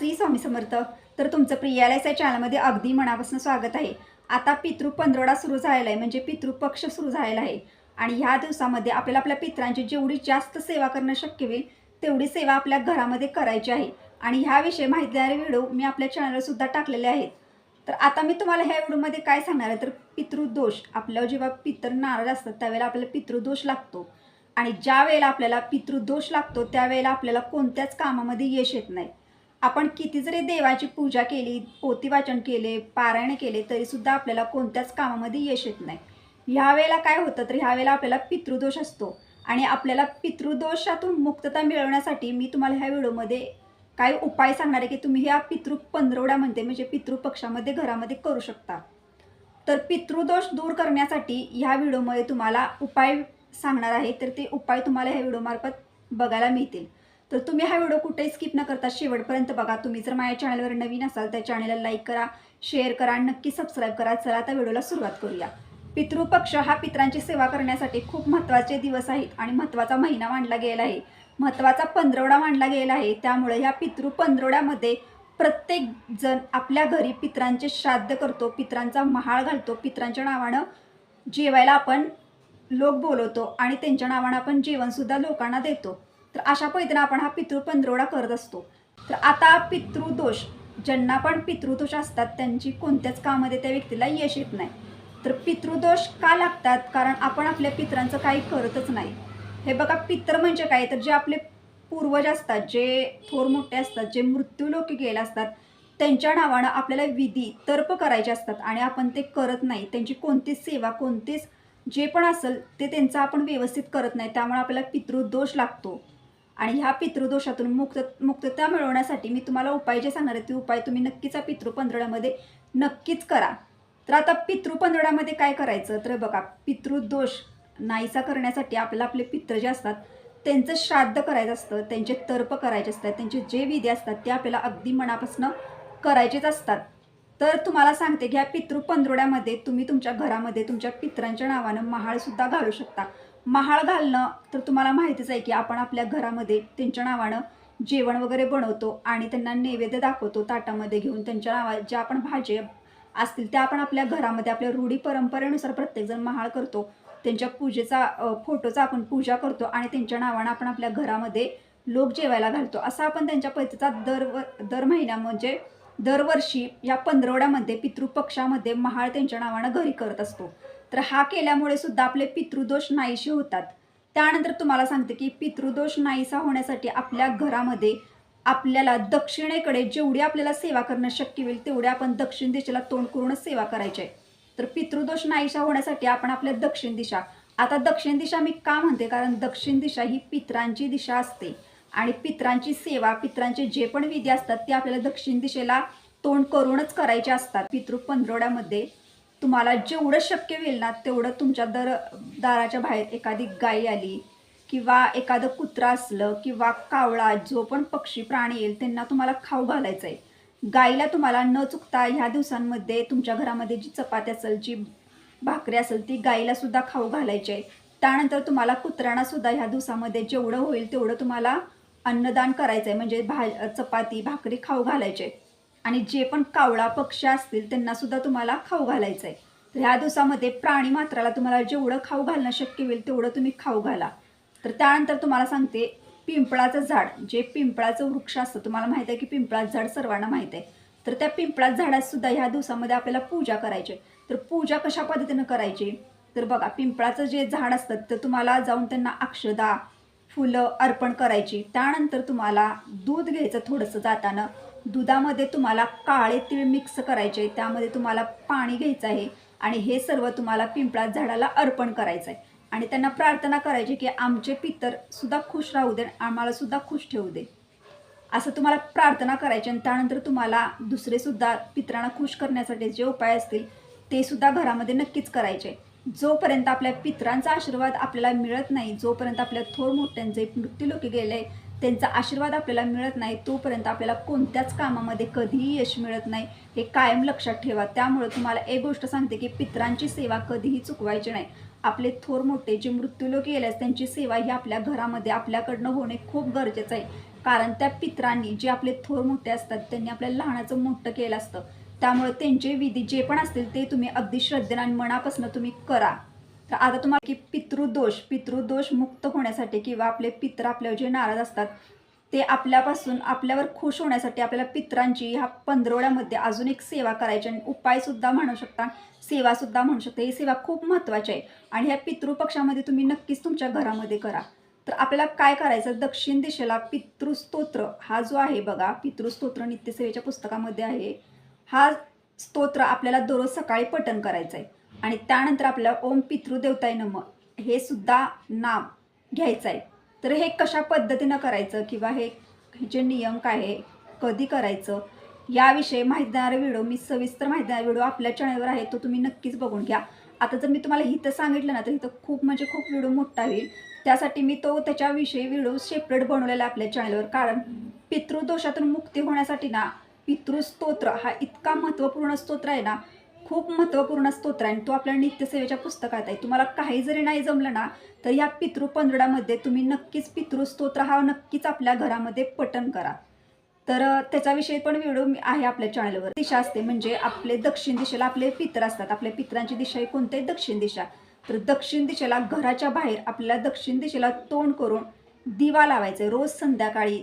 श्री स्वामी समर्थ. तर तुमचं प्रियालायस या चॅनलमध्ये अगदी मनापासून स्वागत आहे. आता पितृ पंधरवडा सुरू झालेला आहे म्हणजे पितृपक्ष सुरू झालेला आहे. आणि ह्या दिवसामध्ये आपल्याला आपल्या पित्रांची जेवढी जास्त सेवा करणं शक्य होईल तेवढी सेवा आपल्या घरामध्ये करायची आहे. आणि ह्याविषयी माहिती देणारे व्हिडिओ मी आपल्या चॅनलवर सुद्धा टाकलेले आहेत. तर आता मी तुम्हाला ह्या व्हिडिओमध्ये काय सांगणार आहे तर पितृदोष आपल्यावर जेव्हा पितर नाराज असतात त्यावेळेला आपल्याला पितृदोष लागतो. आणि ज्या वेळेला आपल्याला पितृदोष लागतो त्यावेळेला आपल्याला कोणत्याच कामामध्ये यश येत नाही. आपण किती जरी देवाची पूजा केली पोतीवाचन केले पारायण केले तरीसुद्धा आपल्याला कोणत्याच कामामध्ये यश येत नाही. ह्या वेळेला काय होतं तर ह्या वेळेला आपल्याला पितृदोष असतो. आणि आपल्याला पितृदोषातून मुक्तता मिळवण्यासाठी मी तुम्हाला ह्या व्हिडिओमध्ये काही उपाय सांगणार आहे की तुम्ही ह्या पितृ पंधरवड्यामध्ये म्हणजे पितृपक्षामध्ये घरामध्ये करू शकता. तर पितृदोष दूर करण्यासाठी ह्या व्हिडिओमध्ये तुम्हाला उपाय सांगणार आहे तर ते उपाय तुम्हाला ह्या व्हिडिओमार्फत बघायला मिळतील. तर तुम्ही हा व्हिडिओ कुठेही स्किप न करता शेवटपर्यंत बघा. तुम्ही जर माझ्या चॅनलवर नवीन असाल त्या चॅनलला लाईक करा शेअर करा नक्की सबस्क्राईब करा. चला आता व्हिडिओला सुरुवात करूया. पितृपक्ष हा पित्रांची सेवा करण्यासाठी खूप महत्त्वाचे दिवस आहेत आणि महत्त्वाचा महिना मानला गेला आहे. महत्त्वाचा पंधरवडा मानला गेला आहे. त्यामुळे ह्या पितृ पंधरवड्यामध्ये प्रत्येक जण आपल्या घरी पित्रांचे श्राद्ध करतो पित्रांचा महाळ घालतो पित्रांच्या नावानं जेवायला आपण लोक बोलवतो आणि त्यांच्या नावानं आपण जेवणसुद्धा लोकांना देतो. तर अशा पद्धतीनं आपण हा पितृ पंधरवडा करत असतो. तर आता पितृदोष ज्यांना पण पितृदोष असतात त्यांची कोणत्याच कामामध्ये त्या व्यक्तीला यश येत नाही. तर पितृदोष का लागतात? कारण आपण आपल्या पित्रांचं काही करतच नाही. हे बघा पितर म्हणजे काय? तर जे आपले पूर्वज असतात जे थोर मोठे असतात जे मृत्यूलोकी गेले असतात त्यांच्या नावानं आपल्याला विधी तर्प करायचे असतात आणि आपण ते करत नाही. त्यांची कोणतीच सेवा कोणतीच जे पण असेल ते त्यांचं आपण व्यवस्थित करत नाही. त्यामुळे आपल्याला पितृदोष लागतो. आणि ह्या पितृदोषातून मुक्त मुक्तता मिळवण्यासाठी मी तुम्हाला उपाय जे सांगणार आहे ते उपाय तुम्ही नक्कीच या पितृ नक्कीच करा. तर आता पितृ काय करायचं? तर बघा पितृदोष नाहीसा करण्यासाठी आपल्याला आपले पित्र जे असतात त्यांचं श्राद्ध करायचं असतं त्यांचे तर्प करायचे असतात त्यांचे जे विधी असतात ते आपल्याला अगदी मनापासून करायचेच असतात. तर तुम्हाला सांगते की ह्या पितृ पंधरवड्यामध्ये तुम्ही तुमच्या घरामध्ये तुमच्या पित्रांच्या नावानं महाळसुद्धा घालू शकता. महाळ घालणं तर तुम्हाला माहितीच आहे की आपण आपल्या घरामध्ये त्यांच्या नावानं जेवण वगैरे बनवतो आणि त्यांना नैवेद्य दाखवतो ताटामध्ये घेऊन त्यांच्या नावा ज्या आपण भाज्या असतील त्या आपण आपल्या घरामध्ये आपल्या रूढी परंपरेनुसार प्रत्येकजण महाळ करतो. त्यांच्या पूजेचा फोटोचा आपण पूजा करतो आणि त्यांच्या नावानं आपण आपल्या घरामध्ये लोक जेवायला घालतो. असा आपण त्यांच्या पद्धतीचा दर दर महिन्या म्हणजे दरवर्षी या पंधरवड्यामध्ये पितृपक्षामध्ये महाळ त्यांच्या नावानं घरी करत असतो. तर हा केल्यामुळे सुद्धा आपले पितृदोष नाहीसे होतात. त्यानंतर तुम्हाला सांगते की पितृदोष नाहीसा होण्यासाठी आपल्या घरामध्ये आपल्याला दक्षिणेकडे जेवढी आपल्याला सेवा करणं शक्य होईल तेवढे आपण दक्षिण दिशेला तोंड करूनच सेवा करायची आहे. तर पितृदोष नाहीसा होण्यासाठी आपण आपल्या दक्षिण दिशा. आता दक्षिण दिशा मी का म्हणते? कारण दक्षिण दिशा ही पित्रांची दिशा असते. आणि पित्रांची सेवा पित्रांचे जे पण विधी असतात ते आपल्याला दक्षिण दिशेला तोंड करूनच करायचे असतात. पितृ पंधरवड्यामध्ये तुम्हाला जेवढं शक्य होईल ना तेवढं तुमच्या दर दाराच्या बाहेर एखादी गाई आली किंवा एखादं कुत्रा असलं किंवा कावळा जो पण पक्षी प्राणी येईल त्यांना तुम्हाला खाऊ घालायचं आहे गाईला तुम्हाला न चुकता ह्या दिवसांमध्ये तुमच्या घरामध्ये जी चपाती असेल जी भाकरी असेल ती गाईला सुद्धा खाऊ घालायची आहे त्यानंतर तुम्हाला कुत्र्यांना सुद्धा ह्या दिवसामध्ये जेवढं होईल तेवढं तुम्हाला अन्नदान करायचं आहे म्हणजे भा चपाती भाकरी खाऊ घालायचे आहे आणि जे पण कावळा पक्षी असतील त्यांना सुद्धा तुम्हाला खाऊ घालायचं आहे तर ह्या दिवसामध्ये प्राणी मात्राला तुम्हाला जेवढं खाऊ घालणं शक्य होईल तेवढं तुम्ही खाऊ घाला. तर त्यानंतर तुम्हाला सांगते पिंपळाचं झाड जे पिंपळाचं वृक्ष असतं तुम्हाला माहिती आहे की पिंपळाचं झाड सर्वांना माहीत आहे. तर त्या पिंपळाच झाडात सुद्धा ह्या दिवसामध्ये आपल्याला पूजा करायची आहे. तर पूजा कशा पद्धतीनं करायची? तर बघा पिंपळाचं जे झाड असतं तर तुम्हाला जाऊन त्यांना अक्षदा फुलं अर्पण करायची. त्यानंतर तुम्हाला दूध घ्यायचं थोडंसं जाताना. दुधामध्ये तुम्हाला काळे तीळ मिक्स करायचे त्यामध्ये तुम्हाला पाणी घ्यायचं आहे आणि हे सर्व तुम्हाला पिंपळा झाडाला अर्पण करायचं आहे आणि त्यांना प्रार्थना करायची की आमचे पितर सुद्धा खुश राहू दे आम्हाला सुद्धा खुश ठेवू दे. असं तुम्हाला प्रार्थना करायची आणि त्यानंतर तुम्हाला दुसरे सुद्धा पित्रांना खुश करण्यासाठी जे उपाय असतील ते सुद्धा घरामध्ये नक्कीच करायचे. जोपर्यंत आपल्या पित्रांचा आशीर्वाद आपल्याला मिळत नाही जोपर्यंत आपल्या थोर मोठ्यांचे मृत्यूलोकी गेले त्यांचा आशीर्वाद आपल्याला मिळत नाही तोपर्यंत आपल्याला कोणत्याच कामामध्ये कधीही यश मिळत नाही. हे कायम लक्षात ठेवा. त्यामुळे तुम्हाला एक गोष्ट सांगते की पित्रांची सेवा कधीही चुकवायची नाही. आपले थोर मोठे जे मृत्यूलोक गेल्यास त्यांची सेवा ही आपल्या घरामध्ये आपल्याकडनं होणे खूप गरजेचं आहे. कारण त्या पित्रांनी जे आपले थोर मोठे असतात त्यांनी आपल्या लहानाचं मोठं केलं असतं. त्यामुळे त्यांचे विधी जे पण असतील ते तुम्ही अगदी श्रद्धेने आणि मनापासून तुम्ही करा. तर आता तुम्हाला की पितृदोष पितृदोष मुक्त होण्यासाठी किंवा आपले पित्र आपल्यावर जे नाराज असतात ते आपल्यापासून आपल्यावर खुश होण्यासाठी आपल्याला पित्रांची ह्या पंधरवड्यामध्ये अजून एक सेवा करायची आणि उपायसुद्धा म्हणू शकता सेवासुद्धा म्हणू शकता. ही सेवा खूप महत्त्वाची आहे. आणि ह्या पितृपक्षामध्ये तुम्ही नक्कीच तुमच्या घरामध्ये करा. तर आपल्याला काय करायचं? दक्षिण दिशेला पितृस्तोत्र हा जो आहे बघा पितृस्तोत्र नित्यसेवेच्या पुस्तकामध्ये आहे. हा स्तोत्र आपल्याला दररोज सकाळी पठण करायचं आहे आणि त्यानंतर आपल्याला ओम पितृदेवताय नम हे सुद्धा नाम घ्यायचं आहे तर हे कशा पद्धतीनं करायचं किंवा हे ह्याचे नियम काय आहे कधी करायचं याविषयी माहिती देणारा व्हिडिओ मी सविस्तर माहिती देणारा व्हिडिओ आपल्या चॅनलवर आहे तो तुम्ही नक्कीच बघून घ्या. आता जर मी तुम्हाला हिथं सांगितलं ना तर हिथं खूप म्हणजे खूप व्हिडिओ मोठा होईल. त्यासाठी मी तो त्याच्याविषयी व्हिडिओ सेपरेट बनवलेला आहे आपल्या चॅनलवर. कारण पितृदोषातून मुक्ती होण्यासाठी ना पितृस्तोत्र हा इतका महत्त्वपूर्ण स्तोत्र आहे ना खूप महत्त्वपूर्ण स्तोत्र आहे आणि तो आपल्या नित्यसेवेच्या पुस्तकात आहे. तुम्हाला काही जरी नाही जमलं ना तर या पितृ पंधरडामध्ये तुम्ही नक्कीच पितृस्तोत्र हा नक्कीच आपल्या घरामध्ये पठण करा. तर त्याच्याविषयी पण व्हिडिओ आहे आपल्या चॅनलवर. दिशा असते म्हणजे आपले दक्षिण दिशेला आपले पित्र असतात. आपल्या पित्रांची दिशा ही कोणती दक्षिण दिशा. तर दक्षिण दिशेला घराच्या बाहेर आपल्याला दक्षिण दिशेला तोंड करून दिवा लावायचा. आहे. रोज संध्याकाळी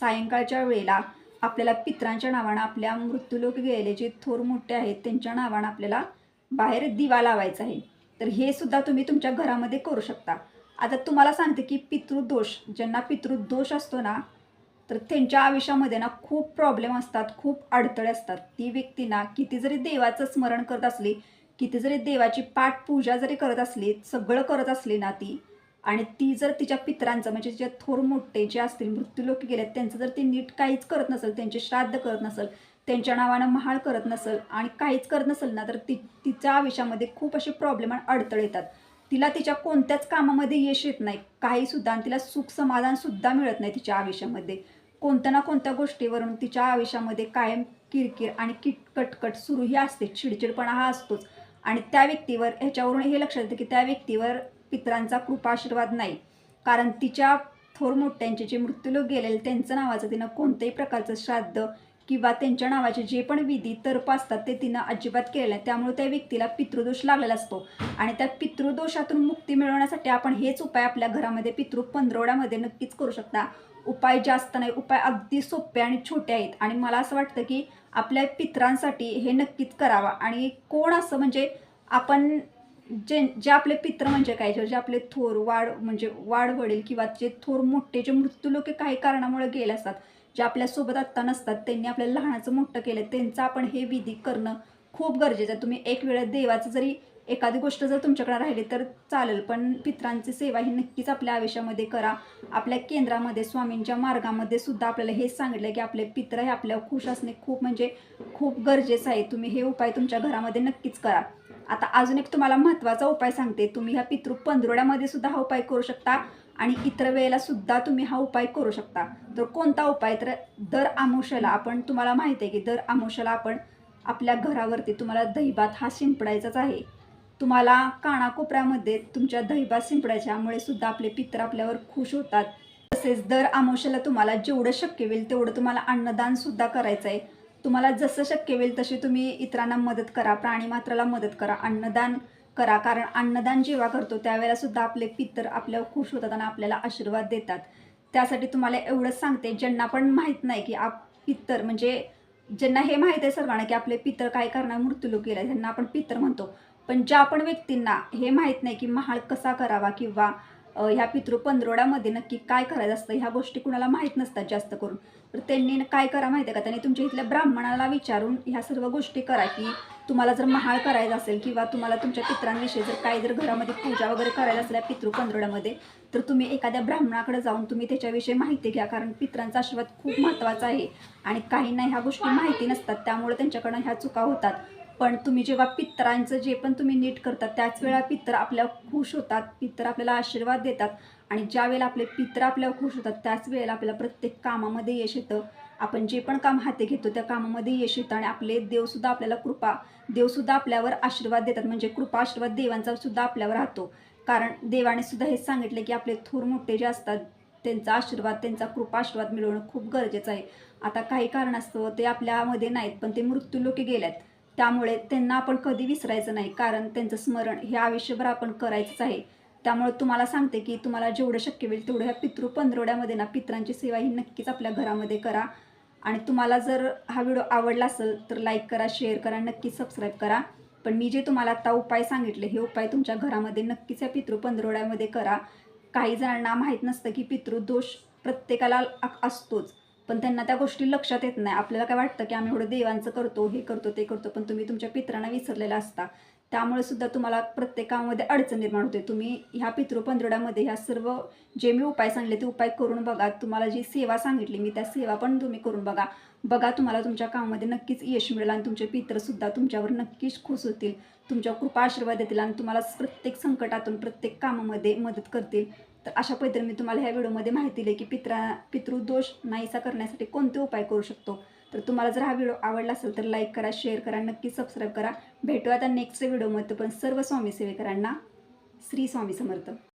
सायंकाळच्या वेळेला आपल्याला पित्रांच्या नावानं आपल्या मृत्यूलोक गेले जे थोर मोठे आहेत त्यांच्या नावानं आपल्याला बाहेर दिवा लावायचा आहे. तर हे सुद्धा तुम्ही तुमच्या घरामध्ये करू शकता. आता तुम्हाला सांगते की पितृदोष ज्यांना पितृदोष असतो ना तर त्यांच्या आयुष्यामध्ये ना खूप प्रॉब्लेम असतात खूप अडथळे असतात. ती व्यक्ती ना किती जरी देवाचं स्मरण करत असली किती जरी देवाची पाठपूजा जरी करत असली सगळं करत असली ना ती आणि ती जर तिच्या पित्रांचं म्हणजे जे थोर मोठे जे असतील मृत्यूलोक गेले त्यांचं जर ती नीट काहीच करत नसेल त्यांचे श्राद्ध करत नसेल त्यांच्या नावानं महाळ करत नसेल आणि काहीच करत नसेल ना तर ती तिच्या आयुष्यामध्ये खूप असे प्रॉब्लेम आणि अडथळे येतात. तिला तिच्या कोणत्याच कामामध्ये यश येत नाही काहीसुद्धा आणि तिला सुख समाधानसुद्धा मिळत नाही तिच्या आयुष्यामध्ये. कोणत्या ना कोणत्या गोष्टीवरून तिच्या आयुष्यामध्ये कायम किरकिर आणि किट कटकट सुरूही असते चिडचिडपणा हा असतोच. आणि त्या व्यक्तीवर ह्याच्यावरून हे लक्षात येतं की त्या व्यक्तीवर पित्रांचा कृपा आशीर्वाद नाही. कारण तिच्या थोर मोठ्यांचे जे मृत्यूलोक गेलेले त्यांचं नावाचं तिनं कोणत्याही प्रकारचं श्राद्ध किंवा त्यांच्या नावाचे जे पण विधी तर्प असतात ते तिनं अजिबात केलेलं नाही. त्यामुळे त्या व्यक्तीला पितृदोष लागलेला असतो. आणि त्या पितृदोषातून मुक्ती मिळवण्यासाठी आपण हेच उपाय आपल्या घरामध्ये पितृ पंधरवड्यामध्ये नक्कीच करू शकता. उपाय जास्त नाही. उपाय अगदी सोपे आणि छोटे आहेत. आणि मला असं वाटतं की आपल्या पित्रांसाठी हे नक्कीच करावा. आणि कोण असं म्हणजे आपण जे जे आपले पित्र म्हणजे काय? जे आपले थोर वाढ म्हणजे वाढ वडील किंवा जे थोर मोठे जे मृत्यूलोके काही कारणामुळे गेले असतात जे आपल्यासोबत आत्ता नसतात त्यांनी आपल्या लहानाचं मोठं केलं त्यांचं आपण हे विधी करणं खूप गरजेचं आहे. तुम्ही एक वेळा देवाचं जरी एखादी गोष्ट जर तुमच्याकडे राहिली तर चालेल पण पित्रांची सेवा ही नक्कीच आपल्या आयुष्यामध्ये करा. आपल्या केंद्रामध्ये स्वामींच्या मार्गामध्ये सुद्धा आपल्याला हेच सांगितलं की आपले पित्र हे आपल्यावर खुश असणे खूप म्हणजे खूप गरजेचं आहे. तुम्ही हे उपाय तुमच्या घरामध्ये नक्कीच करा. आता अजून एक तुम्हाला महत्त्वाचा उपाय सांगते. तुम्ही ह्या पितृ पंधरवड्यामध्ये सुद्धा हा उपाय करू शकता आणि इतर वेळेला सुद्धा तुम्ही हा उपाय करू शकता. तर कोणता उपाय? तर दर आमुष्याला आपण तुम्हाला माहिती आहे की दर आमुष्याला आपण आपल्या घरावरती तुम्हाला दहीभात हा शिंपडायचाच आहे. तुम्हाला कानाकोपऱ्यामध्ये तुमच्या दहीभात शिंपडायच्यामुळे सुद्धा आपले पित्र आपल्यावर खुश होतात. तसेच दर आमुष्याला तुम्हाला जेवढं शक्य होईल तेवढं तुम्हाला अन्नदान सुद्धा करायचं आहे तुम्हाला जसं शक्य होईल तशी तुम्ही इतरांना मदत करा प्राणीमात्राला मदत करा अन्नदान करा. कारण अन्नदान जेव्हा करतो त्यावेळेला सुद्धा आपले पितर आपल्यावर खुश होतात आणि आपल्याला आशीर्वाद देतात. त्यासाठी तुम्हाला एवढंच सांगते ज्यांना पण माहीत नाही की आप पितर म्हणजे ज्यांना हे माहीत आहे सर्वांना की आपले पितर काय करणार मृत्यूलोक केला त्यांना आपण पितर म्हणतो. पण ज्या पण व्यक्तींना हे माहीत नाही की महाळ कसा करावा किंवा ह्या पितृ पंधरवड्यामध्ये नक्की काय करायचं असतं? ह्या गोष्टी कुणाला माहीत नसतात जास्त करून. तर त्यांनी काय करा माहिती आहे का? त्यांनी तुमच्या इथल्या ब्राह्मणाला विचारून ह्या सर्व गोष्टी करा की तुम्हाला जर महाळ करायचं असेल किंवा तुम्हाला तुमच्या पित्रांविषयी जर काय जर घरामध्ये पूजा वगैरे करायला असल्या पितृ पंधरवड्यामध्ये तर तुम्ही एखाद्या ब्राह्मणाकडे जाऊन तुम्ही त्याच्याविषयी माहिती घ्या. कारण पित्रांचा आशीर्वाद खूप महत्त्वाचा आहे आणि काहींना ह्या गोष्टी माहिती नसतात त्यामुळे त्यांच्याकडनं ह्या चुका होतात. पण तुम्ही जेव्हा पित्रांचं जे पण तुम्ही नीट करतात त्याच वेळा पित्र आपल्या खुश होतात पित्र आपल्याला आशीर्वाद देतात आणि ज्या वेळेला आपले पित्र आपल्यावर खुश होतात त्याच वेळेला आपल्याला प्रत्येक कामामध्ये यश येतं. आपण जे पण काम हाती घेतो त्या कामामध्ये यश येतं आणि आपले देवसुद्धा आपल्याला कृपा देवसुद्धा आपल्यावर आशीर्वाद देतात. म्हणजे कृपा आशीर्वाद देवांचा सुद्धा आपल्यावर राहतो. कारण देवाने सुद्धा हे सांगितले की आपले थोर मोठे जे असतात त्यांचा आशीर्वाद त्यांचा कृपा आशीर्वाद मिळवणं खूप गरजेचं आहे. आता काही कारणास्तव ते आपल्यामध्ये नाहीत पण ते मृत्यूलोकी गेल्यात. त्यामुळे त्यांना आपण कधी विसरायचं नाही कारण त्यांचं स्मरण हे आयुष्यभर आपण करायचंच आहे. त्यामुळे तुम्हाला सांगते की तुम्हाला जेवढं शक्य होईल तेवढं ह्या पितृ पंधरवड्यामध्ये ना पित्रांची सेवा ही नक्कीच आपल्या घरामध्ये करा. आणि तुम्हाला जर हा व्हिडिओ आवडला असेल तर लाईक करा शेअर करा नक्की सबस्क्राईब करा. पण मी जे तुम्हाला आता उपाय सांगितले हे उपाय तुमच्या घरामध्ये नक्कीच या पितृ पंधरवड्यामध्ये करा. काही जणांना माहीत नसतं की पितृदोष प्रत्येकाला असतोच. पण त्यांना त्या गोष्टी लक्षात येत नाही. आपल्याला काय वाटतं की आम्ही एवढं देवांचं करतो हे करतो ते करतो पण तुम्ही तुमच्या पित्रांना विसरलेला असता. त्यामुळे सुद्धा तुम्हाला प्रत्येक कामामध्ये अडचण निर्माण होते. तुम्ही ह्या पितृ पंधरवड्यामध्ये ह्या सर्व जे मी उपाय सांगले ते उपाय करून बघा. तुम्हाला जी सेवा सांगितली मी त्या सेवा पण तुम्ही करून बघा. बघा तुम्हाला तुमच्या कामामध्ये नक्कीच यश मिळेल आणि तुमचे पित्रसुद्धा तुमच्यावर नक्कीच खुश होतील. तुमच्या कृपा आशीर्वाद देतील आणि तुम्हाला प्रत्येक संकटातून प्रत्येक कामामध्ये मदत करतील. तर अशा पद्धतीने मी तुम्हाला ह्या व्हिडिओमध्ये माहिती दिली की पित्रा पितृदोष नाहीसा करण्यासाठी कोणते उपाय करू शकतो? तर तुम्हाला जर हा व्हिडिओ आवडला असेल तर लाईक करा शेअर करा नक्की सबस्क्राईब करा. भेटूया आता नेक्स्ट व्हिडिओमध्ये पण सर्व स्वामी सेवेकरांना. श्री स्वामी समर्थ.